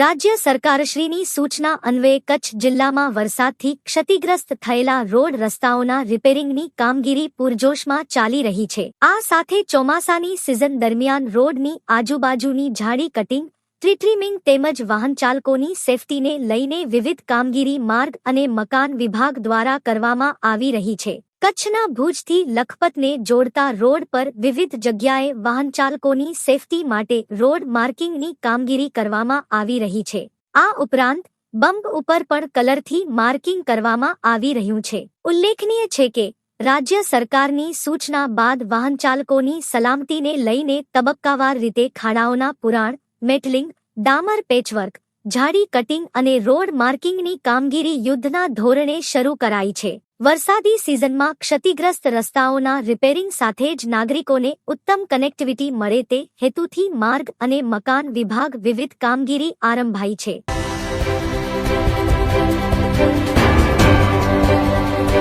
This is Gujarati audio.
રાજ્ય સરકારશ્રીની સૂચના અન્વયે કચ્છ જિલ્લામાં વરસાદથી ક્ષતિગ્રસ્ત થયેલા રોડ રસ્તાઓના રિપેરિંગની કામગીરી પૂરજોશમાં ચાલી રહી છે. આ સાથે ચોમાસાની સિઝન દરમિયાન રોડની આજુબાજુની ઝાડી કટિંગ ટ્રીટ્રીમિંગ તેમજ વાહન ચાલકોની સેફટીને લઈને વિવિધ કામગીરી માર્ગ અને મકાન વિભાગ દ્વારા કરવામાં આવી રહી છે. કચ્છના ભુજથી લખપતને જોડતા રોડ પર વિવિધ જગ્યાએ વાહન ચાલકોની સેફટી માટે રોડ માર્કિંગની કામગીરી કરવામાં આવી રહી છે. આ ઉપરાંત, બંબ ઉપર પણ કલરથી માર્કિંગ કરવામાં આવી રહ્યું છે. ઉલ્લેખનીય છે કે, રાજ્ય સરકારની સૂચના બાદ વાહન ચાલકોની સલામતીને લઈને તબક્કાવાર રીતે ખાડાઓના પુરાણ, મેટલિંગ, ડામર, પેચવર્ક ઝાડી કટિંગ અને રોડ માર્કિંગની કામગીરી યુદ્ધના ધોરણે શરૂ કરાઈ છે. વરસાદી સિઝનમાં ક્ષતિગ્રસ્ત રસ્તાઓના રિપેરિંગ સાથે જ નાગરિકોને ઉત્તમ કનેક્ટિવિટી મળે તે હેતુથી માર્ગ અને મકાન વિભાગ વિવિધ કામગીરી આરંભાઈ છે.